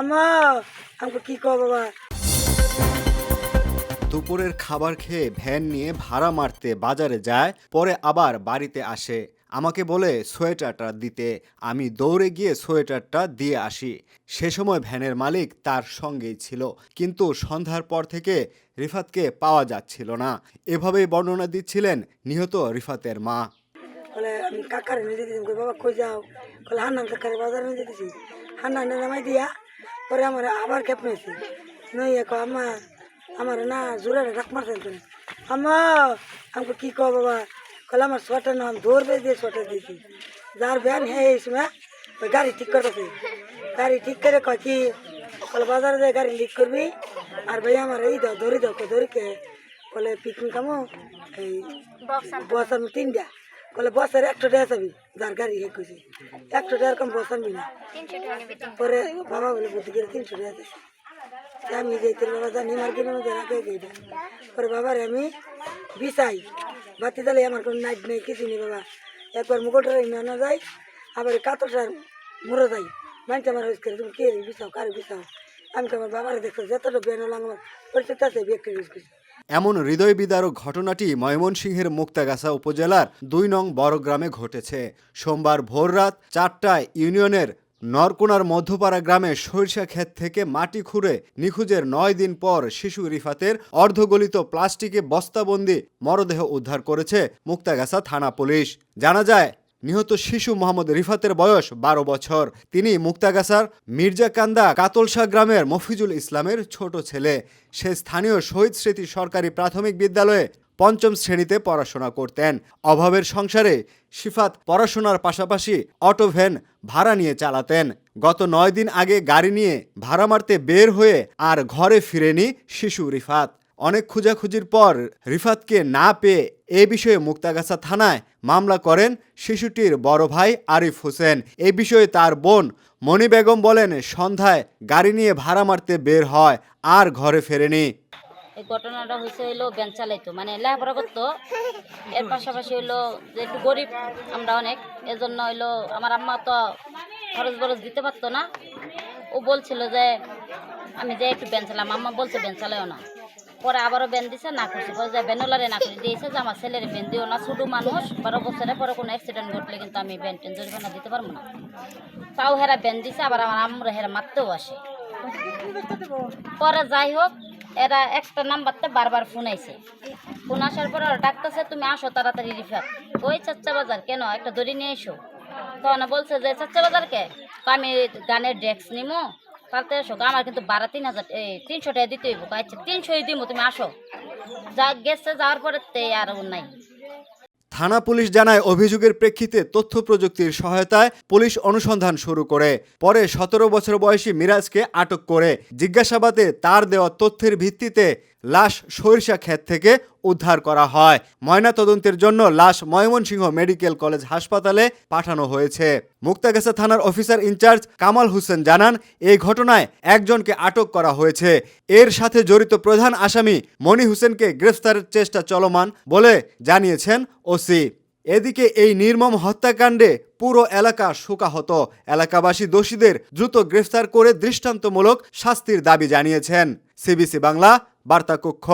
আম্মা আমাকে কি কো বাবা? দুপুরের খাবার খেয়ে ভ্যান নিয়ে ভাড়া মারতে বাজারে যায় পরে আবার বাড়িতে আসে। আমাকে বলে সোয়েটারটা দিতে। আমি দৌড়ে গিয়ে সোয়েটারটা দিয়ে আসি। সে সময় ভ্যানের মালিক তার সঙ্গেই ছিল। কিন্তু সন্ধ্যার পর থেকে রিফাতকে পাওয়া যাচ্ছিল না। এভাবেই বর্ণনা দিচ্ছিলেন নিহত রিফাতের মা। বলে আমি কাকার নিয়ে দিতেছি বাবা কই যাও? বলে হান্নান কাকার বাজারে নিয়ে দিতেছি হান্নানে নামাই দিয়া পরে আমার আবার ক্যাপ নিয়েছি নই কো আম্মা আমার না জোরে ডাক মারছেন তুমি আম্মা আমাকে কি কো বাবা? কলে আমার সোয়াটার নাম ধরবে দিয়ে সোয়াটার দিয়েছি। যার ভ্যান হ্যাঁ এই সময় ওই গাড়ি ঠিক করতেছে। গাড়ি ঠিক করে কয় কি বলে বাজারে যায় গাড়ি লিক করবি? আর ভাই আমার এই দাও ধরি দাও ধরি কে? বলে পিকনিক আমো এই বস তিনটা। বলে, বসের একশো টাকা চাবি যার গাড়ি হে খুশি একশো টাকার কম বস আনবি না। পরে বাবা বলে বুদ্ধি করে তিনশো টাকা দিয়েছে আমি যেতে বাবা জানি মার্কেটের মধ্যে রাখে গেটা পরে বাবার আমি বিছাই। বাতি তালে আমার কোনো নাইট নেই কিছু নেই বাবা। একবার মুকুটটা না যাই, আবার কাতরটার মরে যাই। মানতে আমার হয়েছে তুমি কে বিছাও, কারে বিছাও? আমি তো আমার বাবার দেখছ, যতটা বেন আমার পরিচিত আছে, বিয়ে করে এমন হৃদয় বিদারক ঘটনাটি ময়মনসিংহের মুক্তাগাছা উপজেলার দুই নং বড়গ্রামে ঘটেছে। সোমবার ভোররাত চারটায় ইউনিয়নের নরকোনার মধ্যপাড়া গ্রামে সরিষা ক্ষেত থেকে মাটি খুঁড়ে নিখোঁজের নয় দিন পর শিশু রিফাতের অর্ধগলিত প্লাস্টিকে বস্তাবন্দি মরদেহ উদ্ধার করেছে মুক্তাগাছা থানা পুলিশ। জানা যায় নিহত শিশু মোহাম্মদ রিফাতের বয়স বারো বছর। তিনি মুক্তাগাছার মির্জাকান্দা কাতলশা গ্রামের মফিজুল ইসলামের ছোট ছেলে। সে স্থানীয় শহীদ স্মৃতি সরকারি প্রাথমিক বিদ্যালয়ে পঞ্চম শ্রেণীতে পড়াশোনা করতেন। অভাবের সংসারে সিফাত পড়াশোনার পাশাপাশি অটো ভ্যান ভাড়া নিয়ে চালাতেন। গত নয় দিন আগে গাড়ি নিয়ে ভাড়া মারতে বের হয়ে আর ঘরে ফিরেনি শিশু রিফাত। অনেক খোঁজাখুঁজির পর রিফাতকে না পেয়ে এ বিষয়ে মুক্তাগাছা থানায় মামলা করেন শিশুটির বড় ভাই আরিফ হোসেন। এ বিষয়ে তার বোন মণি বেগম বলেন, সন্ধ্যায় গাড়ি নিয়ে ভাড়া মারতে বের হয়, আর ঘরে ফেরেনি। এই ঘটনাটা হয়েছে হইল ব্যান চালাইতো মানে লেখাপড়া করতো। এর পাশাপাশি হইল যে একটু গরিব আমরা অনেক, এজন্য হইল আমার আম্মা তো খরচ বরচ দিতে পারতো না। ও বলছিল যে, আমি যে একটু ব্যান চালাম। আম্মা বলছে ব্যান না। পরে আবারও ব্যান দিছে, না করছে পরে যে না করে দিয়েছে যে আমার ছেলের ব্যান দিও না। ছোটো মানুষ, বারো বছরে পরে কোনো অ্যাক্সিডেন্ট ঘটলে কিন্তু আমি ব্যান টেন জরিমানা দিতে পারব না। তাও হেরা ব্যান দিছে, আবার আমার আম্মুরা হেরা মারতেও আসে। পরে যাই হোক, এরা একটা নাম্বারতে বারবার ফোন আইছে। ফোন আসার পর ওরা ডাকতেছে, তুমি আসো তাড়াতাড়ি রিফাত। ওই চাচ্চা বাজার কেন? একটা দড়ি নিয়ে এসো তখন বলছে যে চাচ্চা বাজারকে আমি গানের ডেস্ক নিমো। এসো আমার কিন্তু বারো তিন হাজার তিনশো টাকা আচ্ছা তিনশোই দিব তুমি আসো। যা গেছে যাওয়ার পরে তে আর নাই। থানা পুলিশ জানায়, অভিযোগের প্রেক্ষিতে তথ্য প্রযুক্তির সহায়তায় পুলিশ অনুসন্ধান শুরু করে। পরে সতেরো বছর বয়সী মিরাজকে আটক করে। জিজ্ঞাসাবাদে তার দেওয়া তথ্যের ভিত্তিতে লাশ সরিষা ক্ষেত থেকে উদ্ধার করা হয়। ময়না তদন্তের জন্য লাশ ময়মনসিংহ মেডিকেল কলেজ হাসপাতালে পাঠানো হয়েছে। মুক্তাগাছা থানার অফিসার ইনচার্জ কামাল হোসেন জানান, এই ঘটনায় একজনকে আটক করা হয়েছে। এর সাথে জড়িত প্রধান আসামি মনি হোসেনকে গ্রেফতারের চেষ্টা চলমান বলে জানিয়েছেন ওসি। এদিকে এই নির্মম হত্যাকাণ্ডে পুরো এলাকা শোকাহত। এলাকাবাসী দোষীদের দ্রুত গ্রেফতার করে দৃষ্টান্তমূলক শাস্তির দাবি জানিয়েছেন। সিবিসি বাংলা বার্তা কক্ষ